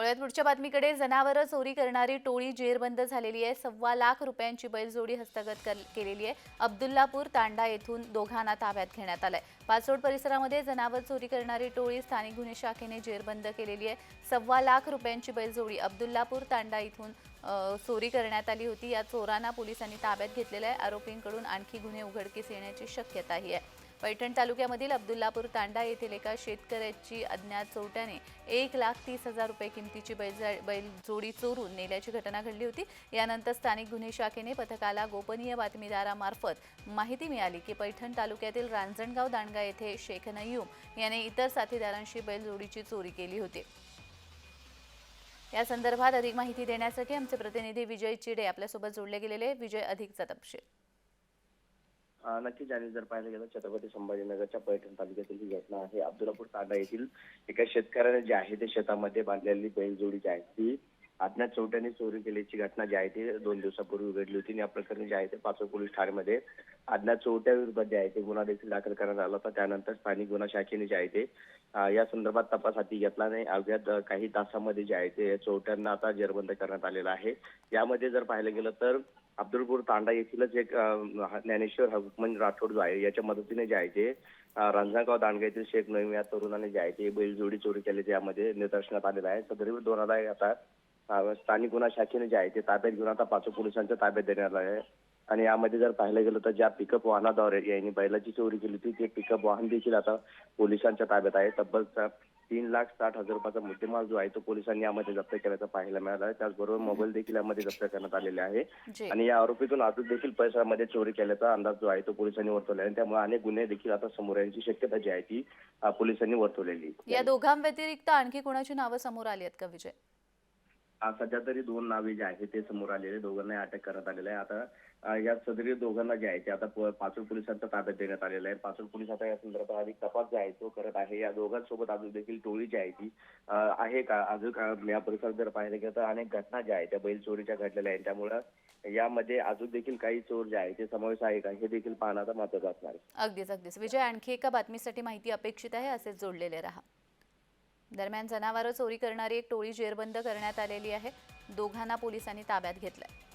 वळूयात पुढच्या बातमीकडे जनावरं चोरी करणारी टोळी जेरबंद झालेली आहे. सव्वा लाख रुपयांची बैलजोडी हस्तगत केलेली आहे. अब्दुल्लापूर तांडा येथून दोघांना ताब्यात घेण्यात आलंय. पाचोड परिसरामध्ये जनावर चोरी करणारी टोळी स्थानिक गुन्हे शाखेने जेरबंद केलेली आहे. सव्वा लाख रुपयांची बैलजोडी अब्दुल्लापूर तांडा इथून चोरी करण्यात आली होती. या चोरांना पोलिसांनी ताब्यात घेतलेलं आहे. आरोपींकडून आणखी गुन्हे उघडकीस येण्याची शक्यताही आहे. पैठण तालुक्यामधील अब्दुल्लापूर तांडा येथील एका शेतकऱ्याची अज्ञात चोरट्याने एक लाख तीस हजार रुपये किमतीची बैल बैलजोडी चोरून नेल्याची घटना घडली होती. यानंतर स्थानिक गुन्हे शाखेने पथकाला गोपनीय बातमीदारामार्फत माहिती मिळाली की पैठण तालुक्यातील रांजणगाव दांडगा येथे शेख नय्यूम याने इतर साथीदारांशी बैलजोडीची चोरी केली होती. या संदर्भात अधिक माहिती देण्यासाठी आमचे प्रतिनिधी विजय चिडे आपल्यासोबत जोडले गेलेले. विजय अधिकचा तपशील. नक्कीच आणि जर पाहायला गेलं छत्रपती संभाजीनगरच्या पैठण तालुक्यातील ही घटना आहे. अब्दुलापूर तांडा येथील एका शेतकऱ्याने जे आहे ते शेतामध्ये बांधलेली बैलजोडी जी आहे ती अज्ञात चोरट्याने चोरी केल्याची घटना जी आहे ती दोन दिवसापूर्वी उघडली होती. आणि या प्रकरणी जे आहे ते पाचोड पोलीस ठाण्यामध्ये अज्ञात चोरट्या विरोधात जे आहे ते गुन्हा देखील दाखल करण्यात आला होता. त्यानंतर स्थानिक गुन्हा शाखेने जे आहे ते या संदर्भात तपास हाती घेतला नाही. अवघ्या काही तासामध्ये जे आहे ते चोरट्यांना आता जेरबंद करण्यात आलेला आहे. यामध्ये जर पाहायला गेलं तर अब्दुलपूर तांडा येथीलच एक ज्ञानेश्वर हुकमन राठोड जो आहे याच्या मदतीने जे आहे ते अ, दांडगा येथील शेख नईम या तरुणाने जे आहे ते बैलजोडी चोरी केल्याचे यामध्ये निदर्शनात आलेलं आहे. सदरीव दोन हजार आता स्थानिक गुन्हा शाखेने जे आहे ते ताब्यात घेऊन आता पाच पोलिसांच्या ताब्यात देण्यात आलं आहे. आणि यामध्ये जर पाहायला गेलं तर ज्या पिकअप वाहनाद्वारे यांनी बैलाची चोरी केली होती ते पिकअप वाहन देखील आता पोलिसांच्या ताब्यात आहे. तब्बल तीन लाख साठ हजार रुपयाचा मुद्देमाल जो आहे तो पोलिसांनी यामध्ये जप्त केल्याचं पाहायला मिळालं आहे. त्याचबरोबर मोबाईल देखील यामध्ये जप्त करण्यात आलेले आहे. आणि या आरोपीतून अजून देखील पैशामध्ये चोरी केल्याचा अंदाज जो आहे तो पोलिसांनी वर्तवला आहे. त्यामुळे अनेक गुन्हे देखील आता समोर येण्याची शक्यता जी आहे ती पोलिसांनी वर्तवलेली. या दोघांव्यतिरिक्त आणखी कोणाची नावं समोर आली आहेत का विजय? सध्या तरी दोन नावे जे आहेत ते समोर आलेले दोघांना अटक करण्यात आलेलं आहे. आता या सदरी दोघांना जे आहे ते आता पाचूर पोलिसांच्या ताब्यात देण्यात आलेलं आहे. पाचूर पोलीस आता या संदर्भात अधिक तपास जे आहे तो करत आहे. या दोघांसोबत अजून देखील टोळी जी आहे ती आहे का? अजून या परिसरात जर पाहिलं गेलं तर अनेक घटना ज्या आहेत त्या बैल चोरीच्या घडलेल्या आहेत. त्यामुळं यामध्ये अजून देखील काही चोर जे आहे ते समावेश आहे का? हे देखील पाहणं आता महत्वाचं असणार आहे. अगदीच अगदीच. विजय आणखी एका बातमीसाठी माहिती अपेक्षित आहे असेच जोडलेले राहा. दरम्यान जनावरं चोरी करणारी एक टोळी जेरबंद करण्यात आलेली आहे. दोघांना पोलिसांनी ताब्यात घेतलंय.